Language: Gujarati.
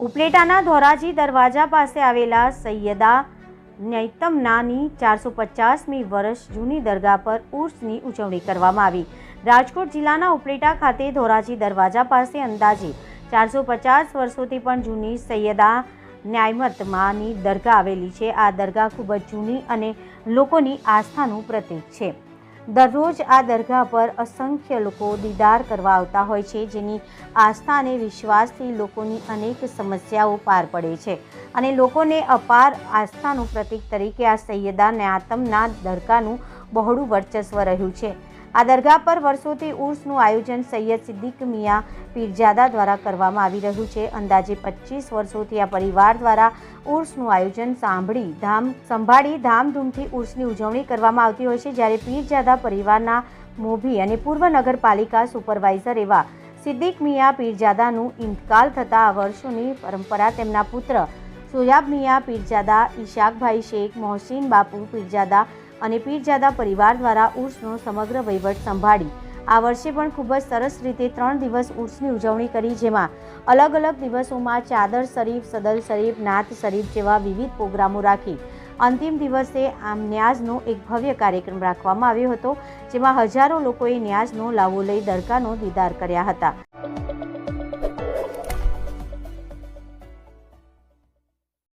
ઉપલેટાના ધોરાજી દરવાજા પાસે આવેલા સૈયદા નૈતમનાની ચારસો પચાસમી વર્ષ જૂની દરગાહ પર ઉર્સની ઉજવણી કરવામાં આવી. રાજકોટ જિલ્લાના ઉપલેટા ખાતે ધોરાજી દરવાજા પાસે અંદાજે ચારસો પચાસ વર્ષોથી પણ જૂની સૈયદા ન્યાયમત માની દરગાહ આવેલી છે. આ દરગાહ ખૂબ જ જૂની અને લોકોની આસ્થાનું પ્રતીક છે. દરરોજ આ દરગાહ પર અસંખ્ય લોકો દીદાર કરવા આવતા હોય છે, જેની આસ્થા અને વિશ્વાસથી લોકોની અનેક સમસ્યાઓ પાર પડે છે અને લોકોને અપાર આસ્થાનું પ્રતીક તરીકે આ સૈયદા ન્યાતમના દરગાહનું બહોળું વર્ચસ્વ રહ્યું છે. આ દરગાહ પર વર્ષોથી ઉર્સનું આયોજન સૈયદ સિદ્દીક મિયા પીરજાદા દ્વારા કરવામાં આવી રહ્યું છે. અંદાજે પચીસ વર્ષોથી આ પરિવાર દ્વારા ઉર્સનું આયોજન સાંભળી ધામ, સંભાળી ધામધૂમથી ઉર્સની ઉજવણી કરવામાં આવતી હોય છે, જ્યારે પીરજાદા પરિવારના મોભી અને પૂર્વ નગરપાલિકા સુપરવાઇઝર એવા સિદ્દીક મિયા પીરજાદાનું ઇન્તકાલ થતાં આ વર્ષોની પરંપરા તેમના પુત્ર સોયાબ મિયા પીરજાદા, ઈશાકભાઈ શેખ, મોહસિન બાપુ પીરજાદા અને પીરજાદા પરિવાર દ્વારા ઉર્સનો સમગ્ર વહીવટ સંભાળી. આ વર્ષે પણ ખૂબ જ સરસ રીતે ત્રણ દિવસ ઉર્સની ઉજવણી કરી, જેમાં અલગ અલગ દિવસોમાં ચાદર શરીફ, સદલ શરીફ, નાત શરીફ જેવા વિવિધ પ્રોગ્રામો રાખી. અંતિમ દિવસે આમ ન્યાઝનો એક ભવ્ય કાર્યક્રમ રાખવામાં આવ્યો હતો, જેમાં હજારો લોકોએ ન્યાઝનો લાવો લઈ દરગાહનો દીદાર કર્યા હતા.